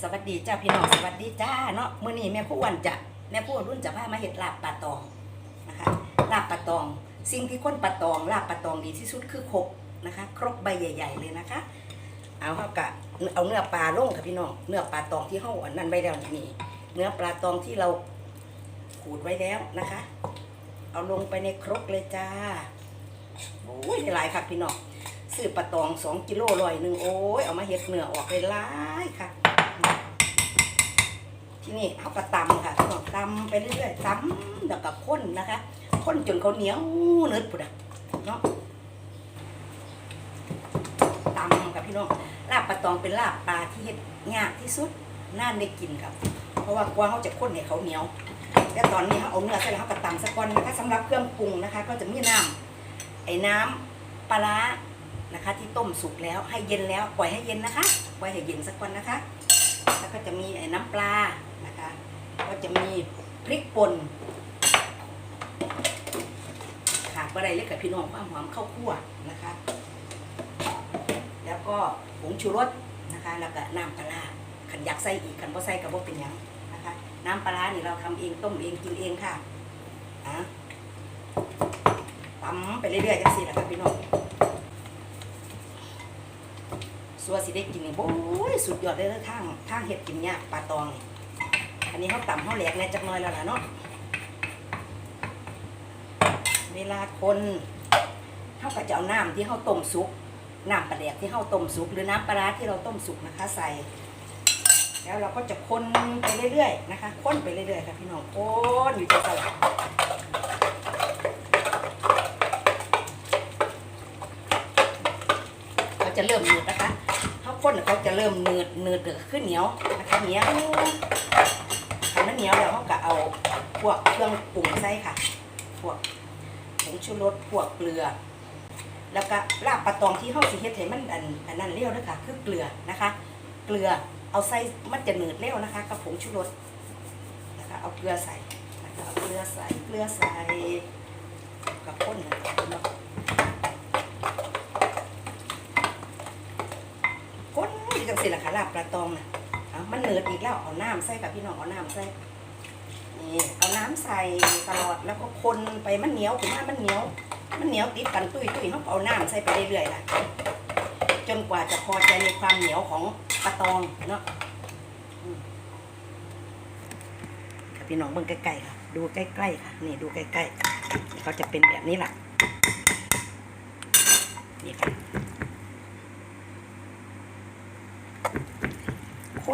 สวัสดีจ้าพี่น้องสวัสดีจ้าเนาะมื้อนี้แม่ผู้วันจะแม่ผู้อ้วนรุ่นจะพามาเฮ็ดลาบปลาตองนะคะลาบปลาตอง สิ่งที่คนปลาตองลาบปลาตองดีที่สุดคือครกนะคะ ครกใบใหญ่ ๆ เลยนะคะ เอาเฮากะเอาเนื้อปลาลงค่ะพี่น้องเนื้อปลาตองที่เฮาอันนั้นไว้แล้วนี่เนื้อปลาตองที่เราขูดไว้แล้วนะคะ เอาลงไปในครกเลยจ้าโอ้ยได้หลายค่ะพี่น้องซื้อปลาตองสองกิโลร้อยหนึ่งโอ้ยเอามาเห็ดเนื้อออกไปหลายค่ะ ที่นี่เขาก็ตำค่ะพี่น้องตำไปเรื่อยๆตำแล้วก็ข้นนะคะข้นจนเขาเหนียวเนื้อปุดอะเนาะตำค่ะพี่น้องลาบปลาตองเป็นลาบปลาที่เห็ดยากที่สุดน่าได้กินครับ เพราะว่ากลัวเขาจะข้นเนี่ยเขาเหนียวแล้วตอนนี้เขาเอาเนื้อใส่แล้วเขาก็ตำสะก้อนนะคะสำหรับเครื่องปรุงนะคะ ก็จะมีน้ำไอ้น้ำปลานะคะที่ต้มสุกแล้วให้เย็นแล้วปล่อยให้เย็นนะคะปล่อยให้เย็นสักก่อนนะคะ แล้วก็จะมีไอ้น้ำปลานะคะ ก็จะมีพริกป่นขาดอะไรเล็กกับพี่น้องความหอมข้าวคั่วนะคะ แล้วก็ผงชูรสนะคะ แล้วก็น้ำปลาขันอยากใส่อีกขันบ่ใส่กับบ่เป็นยังนะคะ น้ำปลานี่เราทำเองต้มเองกินเองค่ะอะตำไปเรื่อยๆจังสิแหละครับพี่น้อง สัวสิได้กินนี่โอ้ยสุดยอดเลยเด้อทางทางเห็ดกินยากปลาตองนี่อันนี้เขาต่ำเขาแหลกในจักหน้อยแล้วล่ะเนาะเวลาคนเขาก็จะเอาน้ำที่เขาต้มสุกน้ำปลาแดกที่เขาต้มสุกหรือน้ำปลาที่เราต้มสุกนะคะใส่ แล้วเราก็จะคนไปเรื่อยๆนะคะคนไปเรื่อยๆค่ะพี่น้องคนอยู่ที่ตลาดเขา จะเริ่มหนืดนะคะเขาคนเขาจะเริ่มหนืดหนืดเดือดขึ้นเหนียวนะคะเหนียวถ้ามันเหนียวแล้วเขาก็เอาพวกเครื่องปรุงใส่ค่ะ พวกผงชูรสพวกเกลือ แล้วก็ลาบปลาตองที่เขาสิเฮ็ดให้มันอันอันนั้นเลี้ยวด้วยค่ะคือเกลือนะคะ เกลือเอาใส่มันจะหนืดเร็วนะคะ กับผงชูรสนะคะเอาเกลือใส่นะคะเอาเกลือใส่เกลือใส่กับข้นนะคะเนาะข้นจัง สิล่ะค่ะลาบปลาตองน่ะเอามันเนืดอีกแล้วเอาน้ำใส่กับพี่น้องเอาน้ำใส่นี่เอาน้ำใส่ตลอดแล้วก็คนไปมันเหนียวถึงว่ามันเหนียว มันเหนียวติดกันตุ้ยตุ้ยเขาเอาน้ำใส่ไปเรื่อยๆล่ะจนกว่าจะพอใจในความเหนียวของปลาตองเนาะอืมค่ะพี่น้องเบิ่งใกล้ๆค่ะ ดูใกล้ๆค่ะ นี่ดูใกล้ๆเขาจะเป็นแบบนี้ล่ะนี่ค่ะ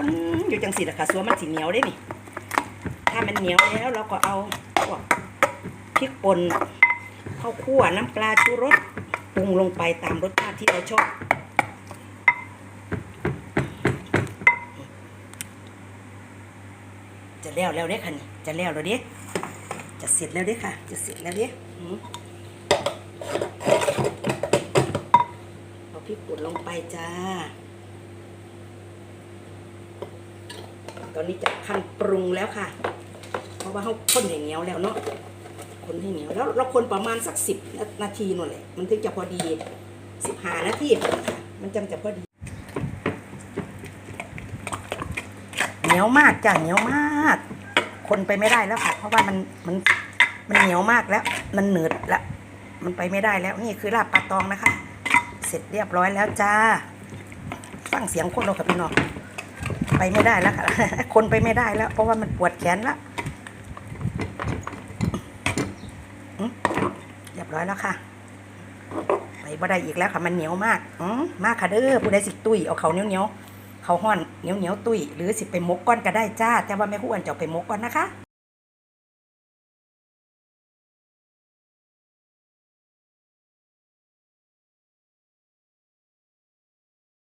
นอยู่จังสีละค่ะสัวมันสีเหนียวได้นี่ ถ้ามันเหนียวแล้วเราก็เอาพวกพริกป่นข้าวคั่วน้ำปลาชูรสปรุงลงไปตามรสชาติที่เราชอบจะแล้วแล้วเด้ค่ะนี่จะแล้วแล้วเด้จะเสร็จแล้วเด้ค่ะ จะเสร็จแล้วเด้เอาพริกป่นลงไปจ้า ตอนนี้จะขั้นปรุงแล้วค่ะ เพราะว่าเขาคนให้เหนียวแล้วเนาะคนให้เหนียวแล้วเราคนประมาณสักสิบนาทีนั่นแหละมันถึงจะพอดีสิบห้านาทีค่ะมันจำจะพอดีเหนียวมากจ้ะเหนียวมาก คนไปไม่ได้แล้วค่ะ เพราะว่ามันมันมันเหนียวมากแล้ว มันเหนืดละมันไปไม่ได้แล้วนี่คือลาบปลาตองนะคะ เสร็จเรียบร้อยแล้วจ้าฟังเสียงคนเราค่ะพี่น้อง ไปไม่ได้แล้วค่ะ คนไปไม่ได้แล้ว เพราะว่ามันปวดแขนแล้วเรียบร้อยแล้วค่ะไปบ่ได้อีกแล้วค่ะมันเหนียวมากอืมมากค่ะเด้อผู้ใดสิตุ้ยเอาเขาเหนียวเหนียวเขาห่อนเหนียวเหนียวตุ้ยหรือสิไปมกก้อนก็ได้จ้า แต่ว่าแม่ครู่อันจะไปมกก้อนนะคะ